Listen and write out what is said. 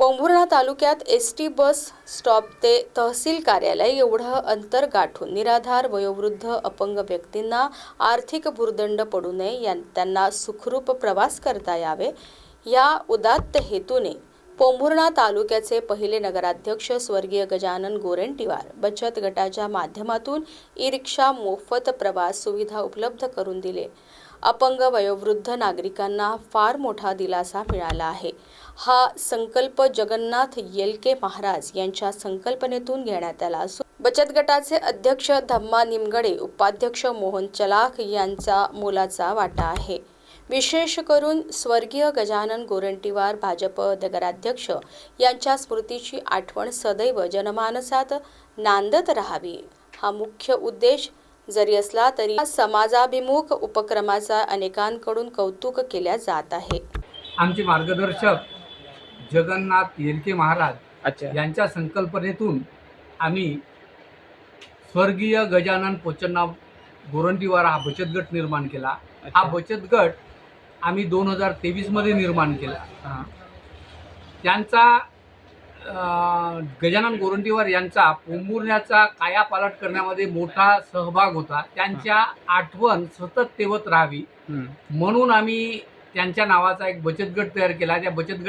पोंभुर्णा तालुक्यात S T bus stop ते तहसील कार्यालय एवढं अंतर गाठून निराधार वयोवृद्ध अपंग व्यक्तींना आर्थिक भुर्दंड पडू नये त्यांना सुखरूप प्रवास करता यावे. या उदात्त हेतूने पोंभुर्णा तालुक्याचे पहिले नगराध्यक्ष स्वर्गीय गजानन गोरेंटीवार बचत गटाच्या माध्यमातून ई रिक्षा मोफत प्रवास सुविधा उपलब्ध करून दिले. अपंग वयोवृद्ध नागरिकांना फार मोठा दिलासा मिळाला आहे. हा संकल्प जगन्नाथ येलके महाराज यांच्या संकल्पनेतून घेण्यात आला असून बचत गटाचे अध्यक्ष धम्मा निमगडे उपाध्यक्ष मोहन चलाख यांचा मोलाचा वाटा आहे. विशेष करून स्वर्गीय गजानन गोरंटीवार भाजप नगराध्यक्ष यांच्या स्मृतीची आठवण सदैव जनमानसात नांदत राहावी. हा मुख्य उद्देश जरी असला तरी समाजाभिमुख उपक्रमाचा अनेकांकडून कौतुक केल्या जात आहे. आमचे मार्गदर्शक जगन्नाथ येलके महाराज अच्छा. यांच्या संकल्पनेतून आम्ही स्वर्गीय गजानन पोचन्ना गोरंटीवार हा बचत गट निर्माण केला. हा. बचत गट आम्ही दोन हजार तेवीसमध्ये निर्माण केला. त्यांचा गजानन गोरंटीवार यांचा पोंभुर्ण्याचा कायापालट करण्यामध्ये मोठा सहभाग होता. त्यांच्या आठवण सतत तेवत राहावी. म्हणून आम्ही त्यांच्या नावाचा एक बचत गट तयार केला. त्या बचत गट